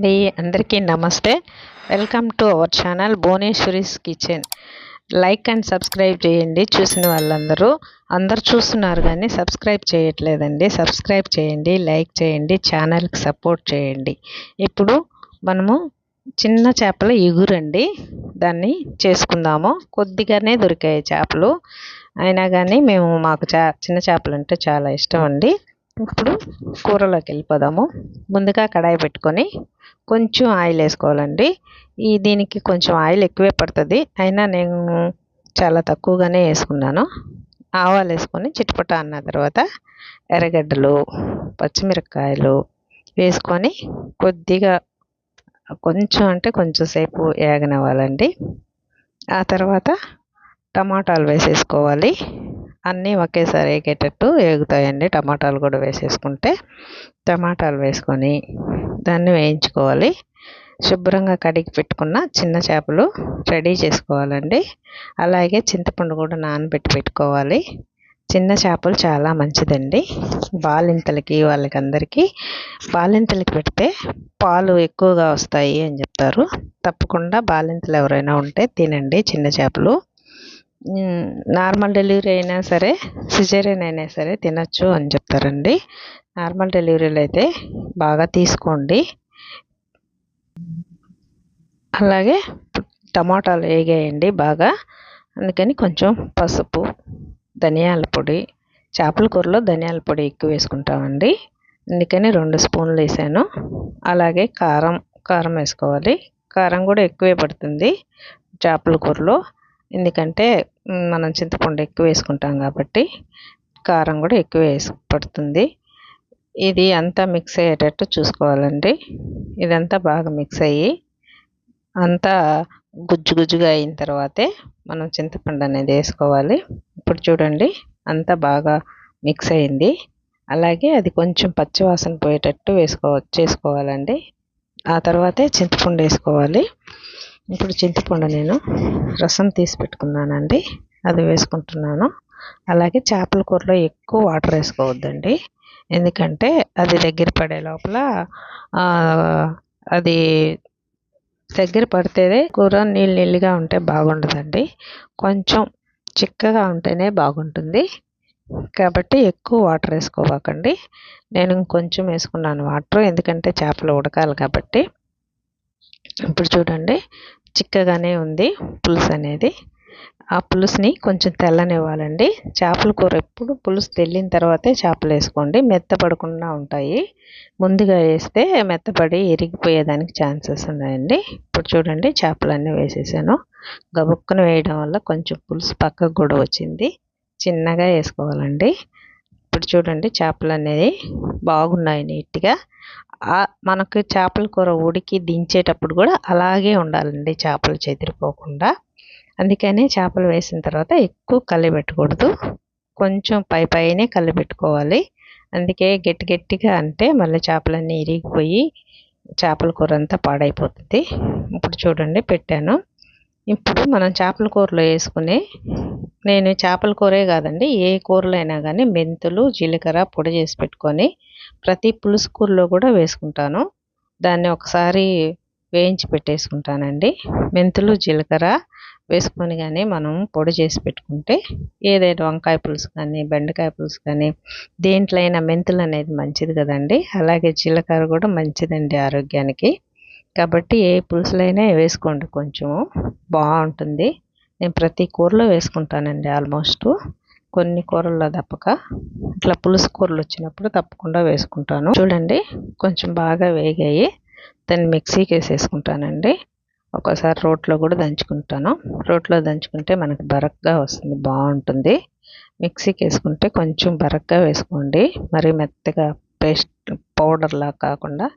అండి అందరికీ నమస్తే. Welcome to our channel Bhuvaneshwari's kitchen like and subscribe చేయండి చూసిన వాళ్ళందరూ. అందరు చూస్తున్నారు కానీ సబ్స్క్రైబ్ చేయట్లేదండి. సబ్స్క్రైబ్ చేయండి లైక్ చేయండి ఛానల్కి సపోర్ట్ చేయండి. ఇప్పుడు మనము చిన్న చేపల ఎగురండి. దాన్ని చేసుకుందాము. కొద్దిగానే దొరికాయి చేపలు. అయినా కానీ మేము మాకు చా చిన్న చేపలు అంటే చాలా ఇష్టం అండి. ఇప్పుడు కూరలోకి వెళ్ళిపోదాము ముందుగా కడాయి పెట్టుకొని కొంచెం ఆయిల్ వేసుకోవాలండి ఈ దీనికి కొంచెం ఆయిల్ ఎక్కువే పడుతుంది. అయినా నేను చాలా తక్కువగానే వేసుకున్నాను. ఆవాలు వేసుకొని చిటపట అన్న తర్వాత ఎర్రగడ్డలు పచ్చిమిరపకాయలు వేసుకొని కొద్దిగా కొంచెం అంటే కొంచెం సేపు వేగనివ్వాలండి ఆ తర్వాత టమాటాలు వేసేసుకోవాలి. అన్నీ ఒకేసారి వేగేటట్టు వేగుతాయండి టమాటాలు కూడా వేసేసుకుంటే టమాటాలు వేసుకొని దాన్ని వేయించుకోవాలి. శుభ్రంగా కడిగి పెట్టుకున్న చిన్న చేపలు రెడీ చేసుకోవాలండి. అలాగే చింతపండు కూడా నానబెట్టి పెట్టుకోవాలి. చిన్న చేపలు చాలా మంచిదండి. బాలింతలకి వాళ్ళకి అందరికీ బాలింతలకి పెడితే పాలు ఎక్కువగా వస్తాయి అని చెప్తారు. తప్పకుండా బాలింతలు ఎవరైనా ఉంటే తినండి చిన్న చేపలు. నార్మల్ డెలివరీ అయినా సరే సిజేరియన్ అయినా సరే తినచ్చు అని చెప్తారండి. నార్మల్ డెలివరీలు అయితే బాగా తీసుకోండి. అలాగే టమాటాలు వేగేయండి బాగా. అందుకని కొంచెం పసుపు ధనియాల పొడి చేపల కూరలో ధనియాల పొడి ఎక్కువ వేసుకుంటామండి. అందుకని రెండు స్పూన్లు వేసాను. అలాగే కారం కారం వేసుకోవాలి. కారం కూడా ఎక్కువే పడుతుంది చేపల కూరలో. ఎందుకంటే మనం చింతపండు ఎక్కువ వేసుకుంటాం కాబట్టి కారం కూడా ఎక్కువ వేసి పడుతుంది. ఇది అంతా మిక్స్ అయ్యేటట్టు చూసుకోవాలండి. ఇదంతా బాగా మిక్స్ అయ్యి అంతా గుజ్జు గుజ్జుగా అయిన తర్వాతే మనం చింతపండు అనేది వేసుకోవాలి. ఇప్పుడు చూడండి అంతా బాగా మిక్స్ అయింది. అలాగే అది కొంచెం పచ్చివాసన పోయేటట్టు వేసుకో చేసుకోవాలండి. ఆ తర్వాతే చింతపండు వేసుకోవాలి. ఇప్పుడు చింతపండు నేను రసం తీసి పెట్టుకున్నానండి. అది వేసుకుంటున్నాను. అలాగే చేపల కూరలో ఎక్కువ వాటర్ వేసుకోవద్దండి. ఎందుకంటే అది దగ్గర పడే లోపల అది దగ్గర పడితేనే కూర నీళ్ళు నీళ్ళుగా ఉంటే బాగుండదండి. కొంచెం చిక్కగా ఉంటేనే బాగుంటుంది. కాబట్టి ఎక్కువ వాటర్ వేసుకోవాకండి. నేను కొంచెం వేసుకున్నాను వాటర్ ఎందుకంటే చేపలు ఉడకాలి కాబట్టి. ఇప్పుడు చూడండి చిక్కగానే ఉంది పులుసు అనేది. ఆ పులుసుని కొంచెం తెల్లనివ్వాలండి. చేపల కూర ఎప్పుడు పులుసు తెల్లిన తర్వాతే చేపలు వేసుకోండి. మెత్తపడకుండా ఉంటాయి. ముందుగా వేస్తే మెత్తపడి ఎరిగిపోయేదానికి ఛాన్సెస్ ఉన్నాయండి. ఇప్పుడు చూడండి చేపలన్నీ వేసేసాను. గబుక్కున వేయడం వల్ల కొంచెం పులుసు పక్కకు కూడా వచ్చింది. చిన్నగా వేసుకోవాలండి. ఇప్పుడు చూడండి చేపలు అనేది బాగున్నాయి నీట్గా. మనకు చేపల కూర ఉడికి దించేటప్పుడు కూడా అలాగే ఉండాలండి చేపలు చెదిరిపోకుండా. అందుకని చేపలు వేసిన తర్వాత ఎక్కువ కలిపెట్టకూడదు. కొంచెం పై పైనే కలిపెట్టుకోవాలి. అందుకే గట్టి గట్టిగా అంటే మళ్ళీ చేపలన్నీ ఇరిగిపోయి చేపల కూర అంతా పాడైపోతుంది. ఇప్పుడు చూడండి పెట్టాను. ఇప్పుడు మనం చేపల కూరలో వేసుకునే నేను చేపల కూరే కాదండి ఏ కూరలైనా కానీ మెంతులు జీలకర్ర పొడి చేసి పెట్టుకొని ప్రతి పులుసు కూరలో కూడా వేసుకుంటాను. దాన్ని ఒకసారి వేయించి పెట్టేసుకుంటానండి. మెంతులు జీలకర్ర వేసుకొని కానీ మనం పొడి చేసి పెట్టుకుంటే ఏదైనా వంకాయ పులుసు కానీ బెండకాయ పులుసు కానీ దేంట్లో అయినా మెంతులు అనేది మంచిది కదండి. అలాగే జీలకర్ర కూడా మంచిదండి ఆరోగ్యానికి. కాబట్టి ఏ పులుసులైనా వేసుకోండి కొంచెము. బాగుంటుంది. నేను ప్రతి కూరలో వేసుకుంటానండి ఆల్మోస్ట్. కొన్ని కూరల్లో తప్పక. ఇట్లా పులుసు కూరలు వచ్చినప్పుడు తప్పకుండా వేసుకుంటాను. చూడండి కొంచెం బాగా వేగాయి. దాన్ని మిక్సీకి వేసేసుకుంటానండి. ఒక్కోసారి రోట్లో కూడా దంచుకుంటాను. రోట్లో దంచుకుంటే మనకి బరక్గా వస్తుంది బాగుంటుంది. మిక్సీకి వేసుకుంటే కొంచెం బరక్గా వేసుకోండి. మరి మెత్తగా పేస్ట్ పౌడర్లా కాకుండా.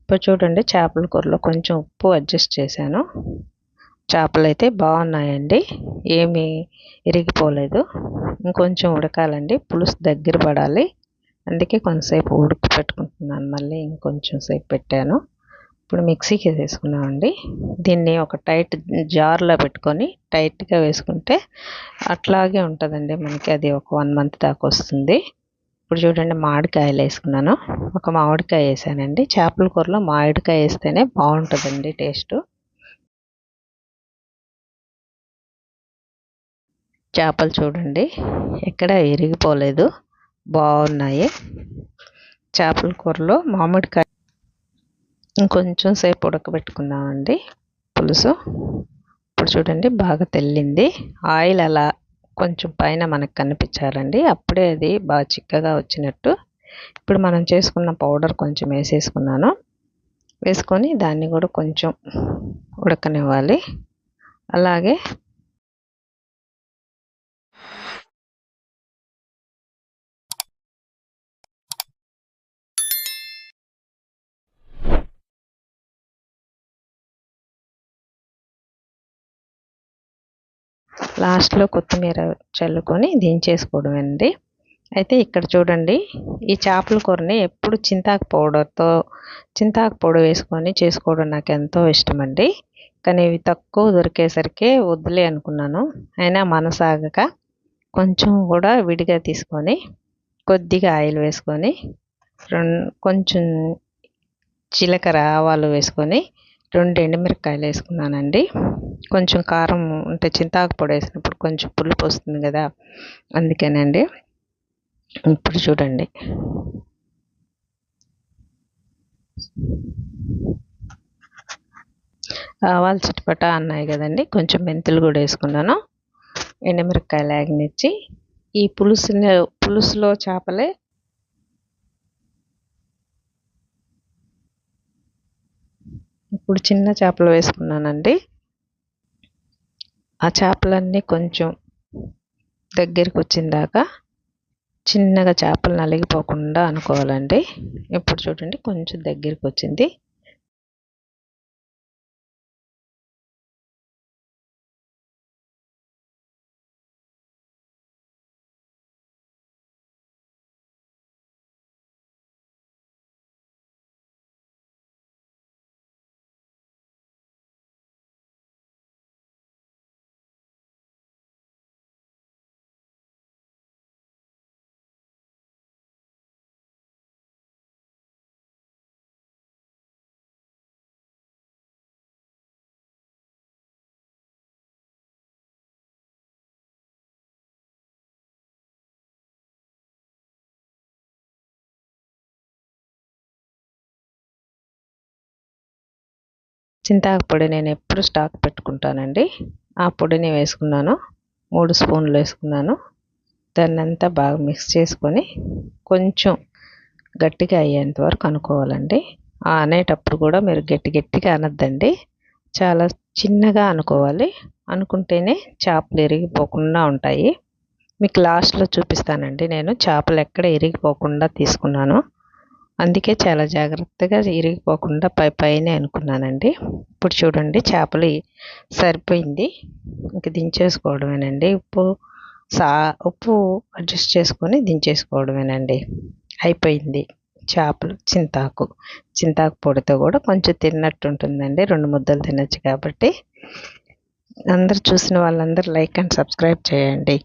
ఇప్పుడు చూడండి చేపల కూరలో కొంచెం ఉప్పు అడ్జస్ట్ చేశాను. చేపలు అయితే బాగున్నాయండి. ఏమీ ఇరిగిపోలేదు. ఇంకొంచెం ఉడకాలండి. పులుసు దగ్గర పడాలి. అందుకే కొంతసేపు ఉడికి పెట్టుకుంటున్నాను. మళ్ళీ ఇంకొంచెం సేపు పెట్టాను. ఇప్పుడు మిక్సీకి వేసుకున్నామండి దీన్ని ఒక టైట్ జార్లో పెట్టుకొని టైట్గా వేసుకుంటే అట్లాగే ఉంటుందండి మనకి. అది ఒక వన్ మంత్ దాకా వస్తుంది. ఇప్పుడు చూడండి మామిడికాయలు వేసుకున్నాను. ఒక మామిడికాయ వేసానండి. చేపల కూరలో మామిడికాయ వేస్తేనే బాగుంటుందండి టేస్ట్. చేపలు చూడండి. ఎక్కడ ఇరిగిపోలేదు బాగున్నాయి. చేపల కూరలో మామిడికాయ ఇంకొంచెం సేపు ఉడకబెట్టుకున్నామండి పులుసు. ఇప్పుడు చూడండి బాగా తెల్లింది. ఆయిల్ అలా కొంచెం పైన మనకు కనిపించాలండి. అప్పుడే అది బాగా చిక్కగా వచ్చినట్టు. ఇప్పుడు మనం చేసుకున్న పౌడర్ కొంచెం వేసేసుకున్నాను. వేసుకొని దాన్ని కూడా కొంచెం ఉడకనివ్వాలి. అలాగే లాస్ట్లో కొత్తిమీర చల్లుకొని దించేసుకోవడమండి. అయితే ఇక్కడ చూడండి ఈ చేపల కూరని ఎప్పుడు చింతాకు పౌడర్తో చింతాకు పౌడర్ వేసుకొని చేసుకోవడం నాకు ఎంతో ఇష్టమండి. కానీ ఇవి తక్కువ దొరికేసరికి వద్దులే అనుకున్నాను. అయినా మనసాగక కొంచెం కూడా విడిగా తీసుకొని కొద్దిగా ఆయిల్ వేసుకొని కొంచెం జీలకర్ర ఆవాలు వేసుకొని రెండు ఎండుమిరపకాయలు వేసుకున్నానండి. కొంచెం కారం అంటే చింతాకు పొడి వేసినప్పుడు కొంచెం పులుపు వస్తుంది కదా అందుకేనండి. ఇప్పుడు చూడండి. ఆవాలు చిటపట అన్నాయి కదండి కొంచెం మెంతులు కూడా వేసుకున్నాను. ఎండుమిరపకాయలు ఆగినిచ్చి ఈ పులుసుని పులుసులో చేపలే ఇప్పుడు చిన్న చేపలు వేసుకున్నానండి. ఆ చేపలన్నీ కొంచెం దగ్గరికి వచ్చిందాక చిన్నగా చేపలు నలిగిపోకుండా అనుకోవాలండి. ఇప్పుడు చూడండి కొంచెం దగ్గరికి వచ్చింది. చింతాకు పొడి నేను ఎప్పుడు స్టాక్ పెట్టుకుంటానండి. ఆ పొడిని వేసుకున్నాను. మూడు స్పూన్లు వేసుకున్నాను. దాన్ని అంతా బాగా మిక్స్ చేసుకొని కొంచెం గట్టిగా అయ్యేంత వరకు అనుకోవాలండి. అనేటప్పుడు కూడా మీరు గట్టి గట్టిగా అనద్దండి. చాలా చిన్నగా అనుకోవాలి. అనుకుంటేనే చేపలు ఇరిగిపోకుండా ఉంటాయి. మీకు లాస్ట్లో చూపిస్తానండి. నేను చేపలు ఎక్కడ ఇరిగిపోకుండా తీసుకున్నాను. అందుకే చాలా జాగ్రత్తగా ఇరిగిపోకుండా పై పైనే అనుకున్నానండి. ఇప్పుడు చూడండి చేపలు సరిపోయింది. ఇంక దించేసుకోవడమేనండి. ఉప్పు సా ఉప్పు అడ్జస్ట్ చేసుకొని దించేసుకోవడమేనండి. అయిపోయింది చేపలు చింతాకు. చింతాకు పొడితో కూడా కొంచెం తిన్నట్టు ఉంటుందండి. రెండు ముద్దలు తినచ్చు కాబట్టి. అందరు చూసిన వాళ్ళందరూ లైక్ అండ్ సబ్స్క్రైబ్ చేయండి.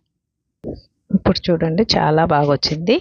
ఇప్పుడు చూడండి చాలా బాగా వచ్చింది